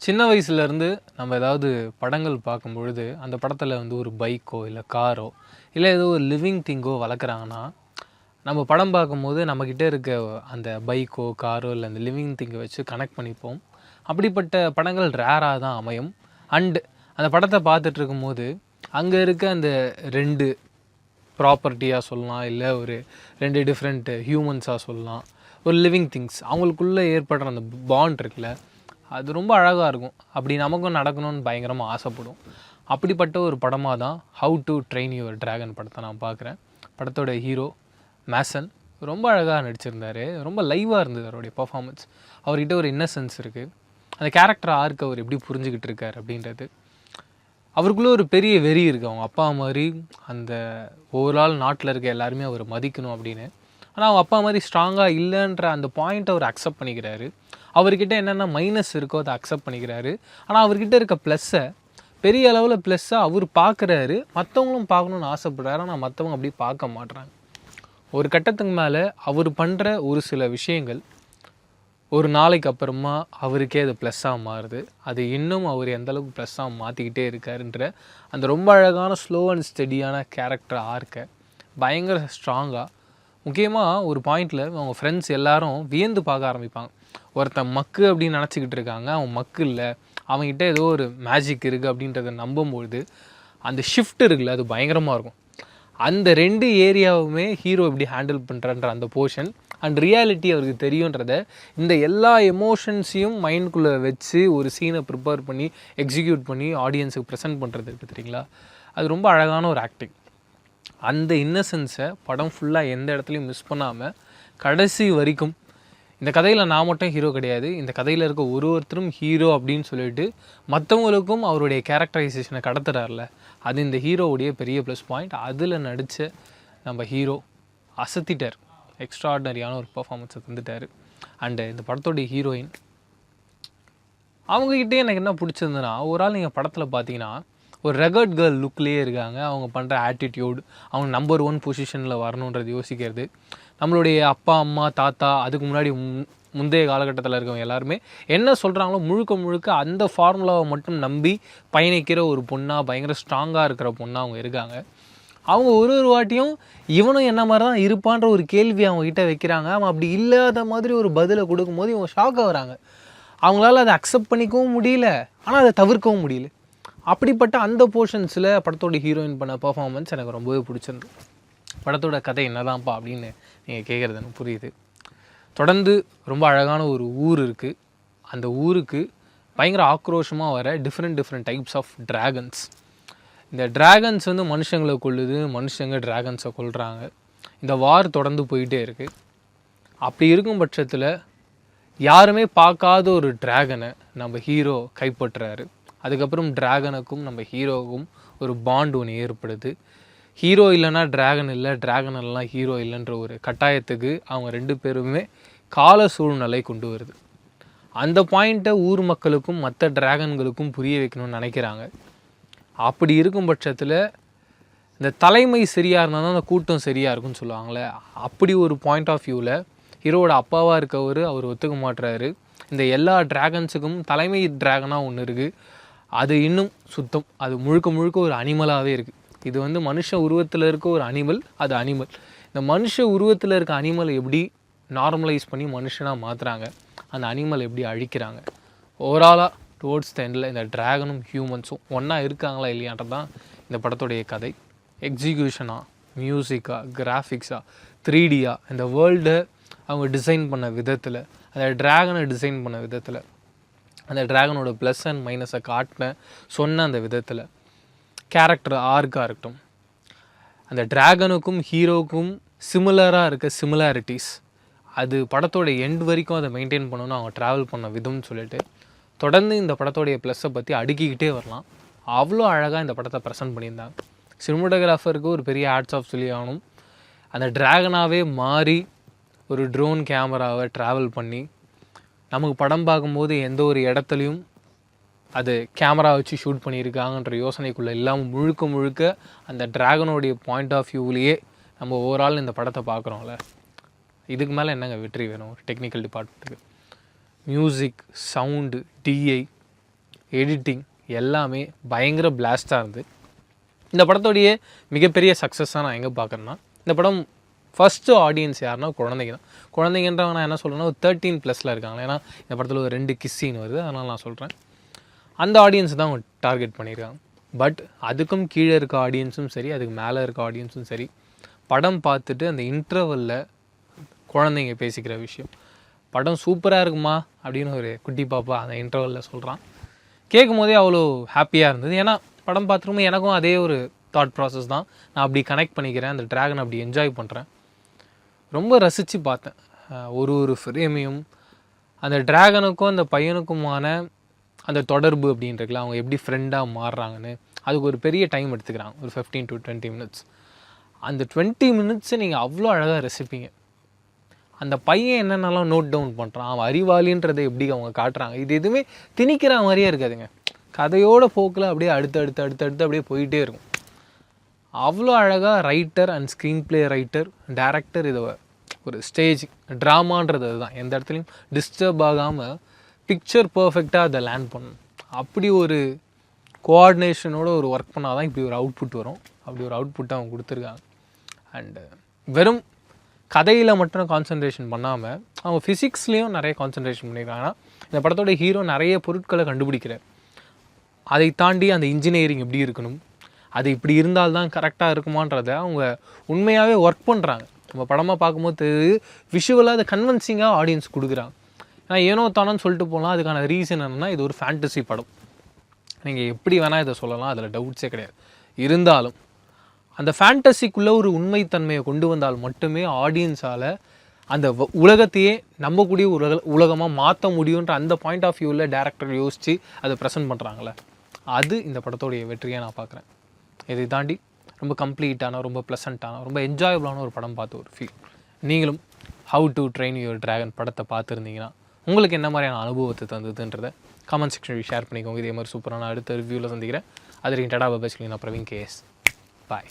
சின்ன வயசுலேருந்து நம்ம ஏதாவது படங்கள் பார்க்கும் பொழுது அந்த படத்தில் வந்து ஒரு பைக்கோ இல்லை காரோ இல்லை ஏதோ ஒரு லிவிங் திங்கோ வளர்க்குறாங்கன்னா நம்ம படம் பார்க்கும்போது நம்மக்கிட்ட இருக்க அந்த பைக்கோ காரோ இல்லை அந்த லிவிங் திங்கை வச்சு கனெக்ட் பண்ணிப்போம். அப்படிப்பட்ட படங்கள் ரேராக தான் அமையும். அண்டு அந்த படத்தை பார்த்துட்டு இருக்கும்போது அங்கே இருக்க அந்த ரெண்டு ப்ராப்பர்ட்டியாக சொல்லலாம் இல்லை ஒரு ரெண்டு டிஃப்ரெண்ட் ஹியூமன்ஸாக சொல்லலாம் ஒரு லிவிங் திங்ஸ் அவங்களுக்குள்ளே ஏற்படுற அந்த பாண்ட் இருக்குல்ல அது ரொம்ப அழகாக இருக்கும். அப்படி நமக்கும் நடக்கணும்னு பயங்கரமாக ஆசைப்படும். அப்படிப்பட்ட ஒரு படமாக தான் how to train your dragon படத்தை நான் பார்க்குறேன். படத்தோட ஹீரோ மேசன் ரொம்ப அழகாக நடிச்சிருந்தார். ரொம்ப லைவாக இருந்தது அவருடைய பர்ஃபாமன்ஸ் அவர்கிட்ட ஒரு இன்னசென்ஸ் இருக்குது அந்த கேரக்டர் ஆர்க்கு அவர் எப்படி புரிஞ்சுக்கிட்டு இருக்கார் அப்படின்றது. அவருக்குள்ளே ஒரு பெரிய வெறி இருக்குது அவங்க அப்பா மாதிரி அந்த ஓவரால் நாட்டில் இருக்க எல்லாருமே அவர் மதிக்கணும் அப்படின்னு. ஆனால் அவங்க அப்பா மாதிரி ஸ்ட்ராங்காக இல்லைன்ற அந்த பாயிண்ட் அவர் அக்செப்ட் பண்ணிக்கிறாரு. அவர்கிட்ட என்னென்ன மைனஸ் இருக்கோ அதை அக்செப்ட் பண்ணிக்கிறாரு. ஆனால் அவர்கிட்ட இருக்க ப்ளஸ்ஸை பெரிய அளவில் ப்ளஸ்ஸாக அவர் பார்க்குறாரு மற்றவங்களும் பார்க்கணுன்னு ஆசைப்படுறாரு. ஆனால் மற்றவங்க அப்படி பார்க்க மாட்றாங்க. ஒரு கட்டத்துக்கு மேலே அவர் பண்ணுற ஒரு சில விஷயங்கள் ஒரு நாளைக்கு அப்புறமா அவருக்கே அது ப்ளஸ்ஸாக மாறுது. அது இன்னும் அவர் எந்த அளவுக்கு ப்ளஸ்ஸாக மாற்றிக்கிட்டே இருக்காருன்ற அந்த ரொம்ப அழகான ஸ்லோ அண்ட் ஸ்டெடியான கேரக்டர் ஆர்க்க பயங்கர ஸ்ட்ராங்காக முக்கியமாக ஒரு பாயிண்டில் அவங்க ஃப்ரெண்ட்ஸ் எல்லாரும் வியந்து பார்க்க ஆரம்பிப்பாங்க. ஒருத்தன் மக்கு அப்படின்னு நினச்சிக்கிட்டு இருக்காங்க. அவன் மக்கு இல்லை. அவன்கிட்ட ஏதோ ஒரு மேஜிக் இருக்குது அப்படின்றத நம்பும்பொழுது அந்த ஷிஃப்ட் இருக்குல்ல அது பயங்கரமாக இருக்கும். அந்த ரெண்டு ஏரியாவுமே ஹீரோ எப்படி ஹேண்டில் பண்ணுறன்ற அந்த போர்ஷன் அண்ட் ரியாலிட்டி அவருக்கு தெரியுன்றத இந்த எல்லா எமோஷன்ஸையும் மைண்ட்குள்ளே வச்சு ஒரு சீனை ப்ரிப்பேர் பண்ணி எக்ஸிக்யூட் பண்ணி ஆடியன்ஸுக்கு ப்ரெசென்ட் பண்ணுறது இருக்குது தெரியுங்களா? அது ரொம்ப அழகான ஒரு ஆக்டிங் அந்த இன்னசென்ஸை படம் ஃபுல்லாக எந்த இடத்துலையும் மிஸ் பண்ணாமல் கடைசி வரைக்கும் இந்த கதையில் நான் மட்டும் ஹீரோ கிடையாது. இந்த கதையில் இருக்க ஒரு ஒருத்தரும் ஹீரோ அப்படின்னு சொல்லிட்டு மற்றவங்களுக்கும் அவருடைய கேரக்டரைசேஷனை கடத்துறாருல. அது இந்த ஹீரோவுடைய பெரிய ப்ளஸ் பாயிண்ட் அதில் நடித்த நம்ம ஹீரோ அசத்திட்டார். எக்ஸ்ட்ராடினரியான ஒரு பர்ஃபார்மன்ஸை தந்துட்டார். அண்டு இந்த படத்தோடைய ஹீரோயின் அவங்கக்கிட்டே எனக்கு என்ன பிடிச்சிருந்ததுன்னா ஒரு ஆள் நீங்கள் படத்தில் பார்த்தீங்கன்னா ஒரு ரெகர்ட் கேர்ள் லுக்லேயே இருக்காங்க. அவங்க பண்ணுற ஆட்டிடியூட் அவங்க நம்பர் ஒன் பொசிஷனில் வரணுன்றது யோசிக்கிறது. நம்மளுடைய அப்பா அம்மா தாத்தா அதுக்கு முன்னாடி முன்- முந்தைய காலகட்டத்தில் இருக்கவங்க எல்லாருமே என்ன சொல்கிறாங்களோ முழுக்க முழுக்க அந்த ஃபார்முலாவை மட்டும் நம்பி பயணிக்கிற ஒரு பொண்ணாக பயங்கர ஸ்ட்ராங்காக இருக்கிற பொண்ணாக அவங்க இருக்காங்க. அவங்க ஒரு ஒரு வாட்டியும் இவனும் என்ன மாதிரி தான் இருப்பான்ற ஒரு கேள்வி அவங்க கிட்ட வைக்கிறாங்க. அவன் அப்படி இல்லாத மாதிரி ஒரு பதிலை கொடுக்கும்போது இவங்க ஷாக் வராங்க. அவங்களால அதை அக்செப்ட் பண்ணிக்கவும் முடியல. ஆனால் அதை தவிர்க்கவும் முடியல. அப்படிப்பட்ட அந்த போர்ஷன்ஸில் படத்தோட ஹீரோயின் பண்ண பர்ஃபார்மன்ஸ் எனக்கு ரொம்பவே பிடிச்சிருந்தது படத்தோட கதை என்னதான்ப்பா அப்படின்னு நீங்கள் கேட்குறது எனக்கு புரியுது. தொடர்ந்து ரொம்ப அழகான ஒரு ஊர் இருக்குது அந்த ஊருக்கு பயங்கர ஆக்ரோஷமாக வர different different types of dragons இந்த டிராகன்ஸ் வந்து மனுஷங்களை கொள்ளுது மனுஷங்க டிராகன்ஸை கொள்கிறாங்க இந்த வார் தொடர்ந்து போயிட்டே இருக்குது அப்படி இருக்கும் பட்சத்தில் யாருமே பார்க்காத ஒரு டிராகனை நம்ம ஹீரோ கைப்பற்றுறாரு. அதுக்கப்புறம் டிராகனுக்கும் நம்ம ஹீரோவுக்கும் ஒரு பாண்ட் ஒன்று ஏற்படுது. ஹீரோ இல்லைன்னா டிராகன் இல்லை டிராகன் இல்லைனா ஹீரோ இல்லைன்ற ஒரு கட்டாயத்துக்கு அவங்க ரெண்டு பேருமே கால சூழ்நிலை கொண்டு வருது. அந்த பாயிண்ட்டை ஊர் மக்களுக்கும் மற்ற டிராகன்களுக்கும் புரிய வைக்கணும்னு நினைக்கிறாங்க. அப்படி இருக்கும் பட்சத்தில் இந்த தலைமை சரியாக இருந்தால் தான் அந்த கூட்டம் சரியாக இருக்கும்னு சொல்லுவாங்களே அப்படி ஒரு பாயிண்ட் ஆஃப் வியூவில் ஹீரோவோட அப்பாவாக இருக்கவர் அவர் ஒத்துக்க மாட்டுறாரு இந்த எல்லா டிராகன்ஸுக்கும் தலைமை டிராகனாக ஒன்று இருக்குது அது இன்னும் சுத்தம். அது முழுக்க முழுக்க ஒரு அனிமலாகவே இருக்குது இது வந்து மனுஷ உருவத்தில் இருக்க ஒரு அனிமல் அது அனிமல். இந்த மனுஷ உருவத்தில் இருக்க அனிமலை எப்படி நார்மலைஸ் பண்ணி மனுஷனாக மாற்றுறாங்க அந்த அனிமல் எப்படி அழிக்கிறாங்க? ஓவராலாக டுவோர்ட்ஸ் த எண்டில் இந்த ட்ராகனும் ஹியூமன்ஸும் ஒன்றா இருக்காங்களா இல்லையான்றது தான் இந்த படத்துடைய கதை. எக்ஸிக்யூஷனாக மியூசிக்காக கிராஃபிக்ஸாக த்ரீ டியாக இந்த வேர்ல்டை அவங்க டிசைன் பண்ண விதத்தில் அந்த ட்ராகனை டிசைன் பண்ண விதத்தில் அந்த ட்ராகனோட ப்ளஸ் அண்ட் மைனஸை காட்டின சொன்ன அந்த விதத்தில். கேரக்டர் ஆர்க்காக இருக்கட்டும். அந்த ட்ராகனுக்கும் ஹீரோவுக்கும் சிமிலராக இருக்க சிமிலாரிட்டிஸ் அது படத்தோட எண்ட் வரைக்கும் அதை மெயின்டைன் பண்ணணும் அவங்க ட்ராவல் பண்ண விதம்னு சொல்லிட்டு தொடர்ந்து இந்த படத்தோடைய ப்ளஸ்ஸை பற்றி அடுக்கிக்கிட்டே வரலாம். அவ்வளோ அழகாக இந்த படத்தை ப்ரெசென்ட் பண்ணியிருந்தாங்க. சினிமோட்டோகிராஃபருக்கு ஒரு பெரிய ஆர்ட்ஸ் ஆஃப் சொல்லி ஆகணும் அந்த ட்ராகனாகவே மாறி ஒரு ட்ரோன் கேமராவை ட்ராவல் பண்ணி நமக்கு படம் பார்க்கும்போது எந்த ஒரு இடத்துலையும் அது கேமரா வச்சு ஷூட் பண்ணியிருக்காங்கன்ற யோசனைக்குள்ளே இல்லாமல் முழுக்க முழுக்க அந்த ட்ராகனோடைய பாயிண்ட் ஆஃப் வியூவிலேயே நம்ம ஓவரால் இந்த படத்தை பார்க்குறோம்ல. இதுக்கு மேலே என்னங்க வெற்றி வேணும் ஒரு டெக்னிக்கல் டிபார்ட்மெண்ட்டுக்கு மியூசிக் சவுண்டு டிஐ எடிட்டிங் எல்லாமே பயங்கர பிளாஸ்டாக இருந்து. இந்த படத்தோடைய மிகப்பெரிய சக்ஸஸாக நான் எங்கே பார்க்குறேன்னா இந்த படம் ஃபஸ்ட்டு ஆடியன்ஸ் யாருன்னா குழந்தைங்க தான். குழந்தைங்கன்றவங்க நான் என்ன சொல்கிறேன்னா ஒரு தேர்ட்டீன் ப்ளஸில் இருக்காங்க. ஏன்னா இந்த படத்தில் ஒரு ரெண்டு கிஸ்ஸின்னு வருது. அதனால் நான் சொல்கிறேன் அந்த ஆடியன்ஸ் தான் அவங்க டார்கெட் பண்ணியிருக்காங்க. பட் அதுக்கும் கீழே இருக்க ஆடியன்ஸும் சரி அதுக்கு மேலே இருக்க ஆடியன்ஸும் சரி படம் பார்த்துட்டு அந்த இன்டர்வலில் குழந்தைங்க பேசிக்கிற விஷயம். படம் சூப்பராக இருக்குமா? அப்படின்னு ஒரு குட்டி பாப்பா அந்த இன்டர்வலில் சொல்கிறான் கேட்கும் போதே அவ்வளோ ஹாப்பியாக இருந்தது. ஏன்னா படம் பார்த்துருக்கும் எனக்கும் அதே ஒரு தாட் ப்ராசஸ் தான். நான் அப்படி கனெக்ட் பண்ணிக்கிறேன். அந்த ட்ராகன் அப்படி என்ஜாய் பண்ணுறேன் ரொம்ப ரசித்து பார்த்தேன். ஒரு ஒரு ஃப்ரேமையும் அந்த டிராகனுக்கும் அந்த பையனுக்குமான அந்த தொடர்பு அப்படின்றதுல அவங்க எப்படி ஃப்ரெண்டாக மாறுறாங்கன்னு அதுக்கு ஒரு பெரிய டைம் எடுத்துக்கிறாங்க. ஒரு ஃபிஃப்டீன் டு டுவெண்ட்டி மினிட்ஸ் அந்த டுவெண்ட்டி மினிட்ஸை நீங்கள் அவ்வளோ அழகாக ரசிப்பீங்க. அந்த பையன் என்னென்னலாம் நோட் டவுன் பண்ணுறான் அவன் அறிவாளின்றதை எப்படி அவங்க காட்டுறாங்க இது எதுவுமே திணிக்கிற மாதிரியே இருக்காதுங்க. கதையோட போக்கில் அப்படியே அடுத்து அடுத்து அடுத்து அடுத்து அப்படியே போயிட்டே இருக்கும். அவ்வளோ அழகாக writer and screenplay writer director இதை ஒரு ஸ்டேஜ் ட்ராமான்றது அதுதான். எந்த இடத்துலையும் டிஸ்டர்ப் ஆகாமல் பிக்சர் பர்ஃபெக்டாக அதை லேண்ட் பண்ணணும். அப்படி ஒரு கோஆர்டினேஷனோட ஒரு ஒர்க் பண்ணால் தான் இப்படி ஒரு அவுட்புட் வரும். அப்படி ஒரு அவுட்புட்டை அவங்க கொடுத்துருக்காங்க. அண்டு வெறும் கதையில் மட்டும் கான்சன்ட்ரேஷன் பண்ணாமல் அவங்க ஃபிசிக்ஸ்லேயும் நிறைய கான்சன்ட்ரேஷன் பண்ணியிருக்காங்க இந்த படத்தோட ஹீரோ நிறைய பொருட்களை கண்டுபிடிக்கிறார். அதை தாண்டி அந்த இன்ஜினியரிங் எப்படி இருக்கணும்? அது இப்படி இருந்தால் தான் கரெக்டாக இருக்குமான்றதை அவங்க உண்மையாகவே ஒர்க் பண்ணுறாங்க நம்ம படமாக பார்க்கும்போது விஷுவலாக அதை கன்வென்சிங்காக ஆடியன்ஸ் கொடுக்குறாங்க. ஏன்னா ஏனோ தானோன்னு சொல்லிட்டு போகலாம். அதுக்கான ரீசன் என்னென்னா இது ஒரு ஃபேண்டசி படம். நீங்கள் எப்படி வேணால் இதை சொல்லலாம். அதில் டவுட்ஸே கிடையாது. இருந்தாலும் அந்த ஃபேண்டசிக்குள்ளே ஒரு உண்மைத்தன்மையை கொண்டு வந்தால் மட்டுமே ஆடியன்ஸால் அந்த உலகத்தையே நம்பக்கூடிய உலக உலகமாக மாற்ற முடியுன்ற அந்த பாயிண்ட் ஆஃப் வியூவில் டேரக்டர் யோசித்து அதை ப்ரெசென்ட் பண்ணுறாங்களே அது இந்த படத்தோடைய வெற்றியை நான் பார்க்குறேன். இதை தாண்டி ரொம்ப கம்ப்ளீட்டான ரொம்ப ப்ளசண்ட்டான ரொம்ப என்ஜாயபிளான ஒரு படம் பார்த்த ஒரு ஃபீல் நீங்களும் how to train your dragon படத்தை பார்த்துருந்தீங்கன்னா உங்களுக்கு என்ன மாதிரியான அனுபவத்தை தந்ததுன்றதை கமெண்ட் செக்ஷனில் ஷேர் பண்ணிக்கோங்க. இதே மாதிரி சூப்பரான அடுத்த ரிவ்யூவில் சந்திக்கிறேன். அது வரைக்கும் டடா நான் பிரவீன் கேஎஸ் பாய்